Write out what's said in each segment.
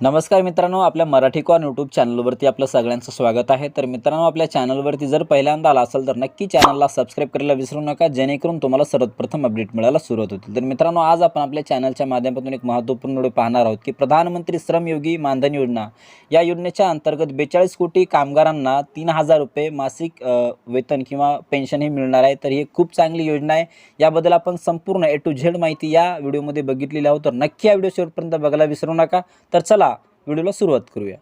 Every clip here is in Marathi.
नमस्कार मित्रांनो आपल्या मराठी कॉन यूट्यूब चॅनलवरती आपलं सगळ्यांचं स्वागत आहे. तर मित्रांनो आपल्या चॅनलवरती जर पहिल्यांदा आला असेल तर नक्की चॅनलला सबस्क्राईब करायला विसरू नका जेणेकरून तुम्हाला सर्वप्रथम अपडेट मिळायला सुरुवात होतील. तर मित्रांनो आज आपण आपल्या चॅनलच्या माध्यमातून एक महत्त्वपूर्ण व्हिडिओ पाहणार आहोत की प्रधानमंत्री श्रमयोगी मानधन योजना. या योजनेच्या अंतर्गत बेचाळीस कोटी कामगारांना तीन हजार रुपये मासिक वेतन किंवा पेन्शन हे मिळणार आहे. तर ही खूप चांगली योजना आहे. याबद्दल आपण संपूर्ण ए टू झेड माहिती या व्हिडिओमध्ये बघितलेली आहोत. तर नक्की या व्हिडिओ शेवटपर्यंत बघायला विसरू नका. तर चला व्हिडिओला सुरुवात करूया.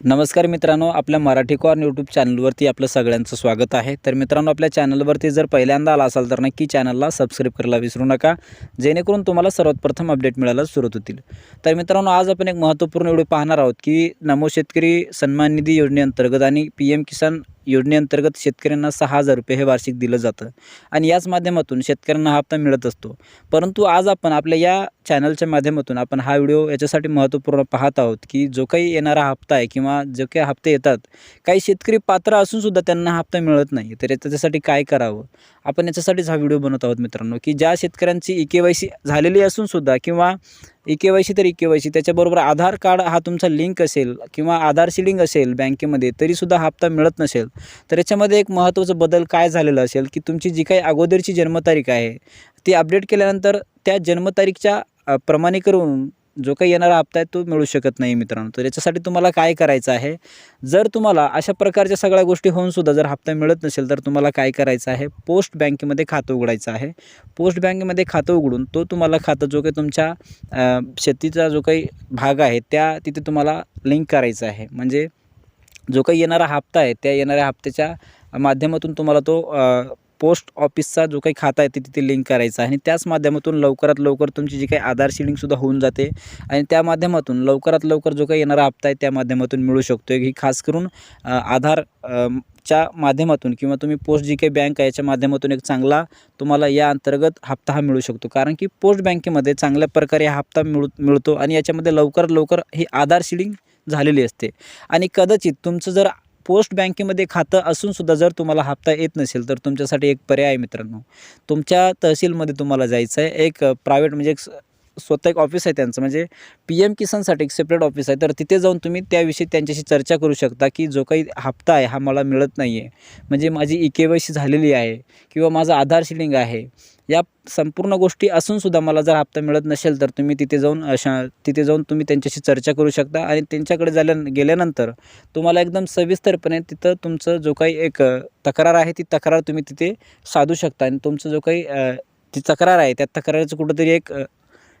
नमस्कार मित्रांनो आपल्या मराठी कॉर्न यूट्यूब चॅनलवरती आपलं सगळ्यांचं स्वागत आहे. तर मित्रांनो आपल्या चॅनलवरती जर पहिल्यांदा आला असाल तर नक्की चॅनलला सबस्क्राईब करायला विसरू नका जेणेकरून तुम्हाला सर्वात प्रथम अपडेट मिळायला सुरुवात होतील. तर मित्रांनो आज आपण एक महत्त्वपूर्ण व्हिडिओ पाहणार आहोत की नमो शेतकरी सन्मान निधी योजनेअंतर्गत आणि पी एम किसान योजनेअंतर्गत शेतकऱ्यांना सहा हजार रुपये हे वार्षिक दिलं जातं. आणि याच माध्यमातून शेतकऱ्यांना हा हप्ता मिळत असतो. परंतु आज आपण आपल्या या चॅनलच्या माध्यमातून आपण हा व्हिडिओ याच्यासाठी महत्त्वपूर्ण पाहत आहोत की जो काही येणारा हप्ता आहे किंवा जो काही हप्ते येतात काही शेतकरी पात्र असूनसुद्धा त्यांना हप्ता मिळत नाही. तर त्याच्यासाठी काय करावं? आपण याच्यासाठीच हा व्हिडिओ बनवत आहोत मित्रांनो की ज्या शेतकऱ्यांची ई के वाय सी झालेली असूनसुद्धा किंवा ई के वाय सी तर ई के वाय सी त्याच्याबरोबर आधार कार्ड हा तुमचा लिंक असेल किंवा आधार सीडिंग असेल बँकेमध्ये तरीसुद्धा हप्ता मिळत नसेल तर याच्यामध्ये एक महत्त्वाचा बदल काय झालेला असेल की तुमची जी काही अगोदरची जन्मतारीख आहे ती अपडेट केल्यानंतर त्या जन्मतारीखच्या प्रमाणे करून जो काही येणारा हप्ता आहे तो मिळू शकत नाही मित्रांनो. तर याच्यासाठी तुम्हाला काय करायचं आहे? जर तुम्हाला अशा प्रकारच्या सगळ्या गोष्टी होऊनसुद्धा जर हप्ता मिळत नसेल तर तुम्हाला काय करायचं आहे? पोस्ट बँकेमध्ये खातं उघडायचं आहे. पोस्ट बँकेमध्ये खातं उघडून तो तुम्हाला खातं जो काही तुमच्या शेतीचा जो काही भाग आहे त्या तिथे तुम्हाला लिंक करायचं आहे. म्हणजे जो काही येणारा हप्ता आहे त्या येणाऱ्या हप्त्याच्या माध्यमातून तुम्हाला तो पोस्ट ऑफिसचा जो काही खाता आहे ते तिथे लिंक करायचा आहे. आणि त्याच माध्यमातून लवकरात लवकर तुमची जी काही आधार सीडिंगसुद्धा होऊन जाते. आणि त्या माध्यमातून लवकरात लवकर जो काही येणारा हप्ता आहे त्या माध्यमातून मिळू शकतो ही खास करून आधार च्या माध्यमातून किंवा तुम्ही पोस्ट जी काही बँक आहे याच्या माध्यमातून एक चांगला तुम्हाला या अंतर्गत हप्ता हा मिळू शकतो. कारण की पोस्ट बँकेमध्ये चांगल्या प्रकारे हा हप्ता मिळू मिळतो आणि याच्यामध्ये लवकरात लवकर ही आधार सीडिंग झालेली असते. आणि कदाचित तुमचं जर पोस्ट बँकेमध्ये खातं असूनसुद्धा जर तुम्हाला हप्ता येत नसेल तर तुमच्यासाठी एक पर्याय आहे मित्रांनो. तुमच्या तहसीलमध्ये तुम्हाला जायचं आहे. एक प्रायव्हेट म्हणजे एक स- स्वतः एक ऑफिस आहे त्यांचं. म्हणजे पी एम किसानसाठी एक सेपरेट ऑफिस आहे. तर तिथे जाऊन तुम्ही त्याविषयी त्यांच्याशी चर्चा करू शकता की जो काही हप्ता आहे हा मला मिळत नाही आहे म्हणजे माझी ई के वाय सी झालेली आहे किंवा माझं आधार शिलिंग आहे. या संपूर्ण गोष्टी असूनसुद्धा मला जर हप्ता मिळत नसेल तर तुम्ही तिथे जाऊन अशा तिथे जाऊन तुम्ही त्यांच्याशी चर्चा करू शकता आणि त्यांच्याकडे झाल्या गेल्यानंतर तुम्हाला एकदम सविस्तरपणे तिथं तुमचं जो काही एक तक्रार आहे ती तक्रार तुम्ही तिथे साधू शकता आणि तुमचं जो काही ती तक्रार आहे त्या तक्रारीचं कुठंतरी एक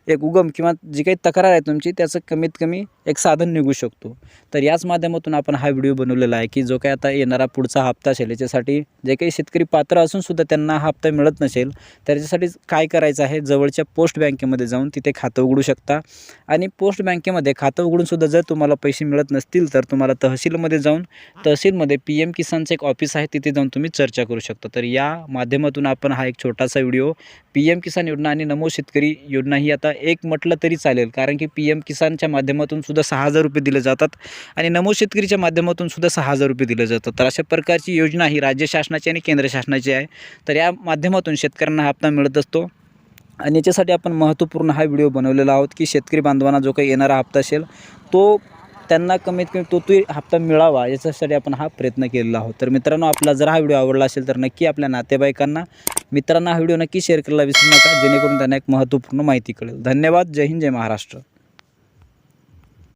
एक उगम किंवा जी काही तक्रार आहे तुमची त्याचं कमीत कमी एक साधन निघू शकतो. तर याच माध्यमातून आपण हा व्हिडिओ बनवलेला आहे की जो काही आता येणारा पुढचा हप्ता असेल याच्यासाठी जे काही शेतकरी पात्र असूनसुद्धा त्यांना हा हप्ता मिळत नसेल त्याच्यासाठी काय करायचं आहे? जवळच्या पोस्ट बँकेमध्ये जाऊन तिथे खातं उघडू शकता. आणि पोस्ट बँकेमध्ये खातं उघडूनसुद्धा जर तुम्हाला पैसे मिळत नसतील तर तुम्हाला तहसीलमध्ये जाऊन तहसीलमध्ये पी एम किसानचं एक ऑफिस आहे तिथे जाऊन तुम्ही चर्चा करू शकता. तर या माध्यमातून आपण हा एक छोटासा व्हिडिओ पी एम किसान योजना आणि नमो शेतकरी योजना ही आता एक म्हटलं तरी चालेल. कारण की पी एम किसानच्या माध्यमातून सुद्धा सहा हजार रुपये दिले जातात आणि नमो शेतकरीच्या माध्यमातून सुद्धा सहा हजार रुपये दिले जातात. तर अशा प्रकारची योजना ही राज्य शासनाची आणि केंद्र शासनाची आहे. तर या माध्यमातून शेतकऱ्यांना हा हप्ता मिळत असतो. आणि याच्यासाठी आपण महत्त्वपूर्ण हा व्हिडिओ बनवलेला आहोत की शेतकरी बांधवांना जो काही येणारा हप्ता असेल तो त्यांना कमीत कमी तो तोही हप्ता मिळावा याच्यासाठी आपण हा प्रयत्न केलेला आहोत. तर मित्रांनो आपला जर हा व्हिडिओ आवडला असेल तर नक्की आपल्या नातेवाईकांना मित्रांना हा व्हिडिओ नक्की शेअर करायला विसरू नका. जेणेकरून त्यांना एक महत्त्वपूर्ण माहिती कळेल. धन्यवाद. जय हिंद जय महाराष्ट्र.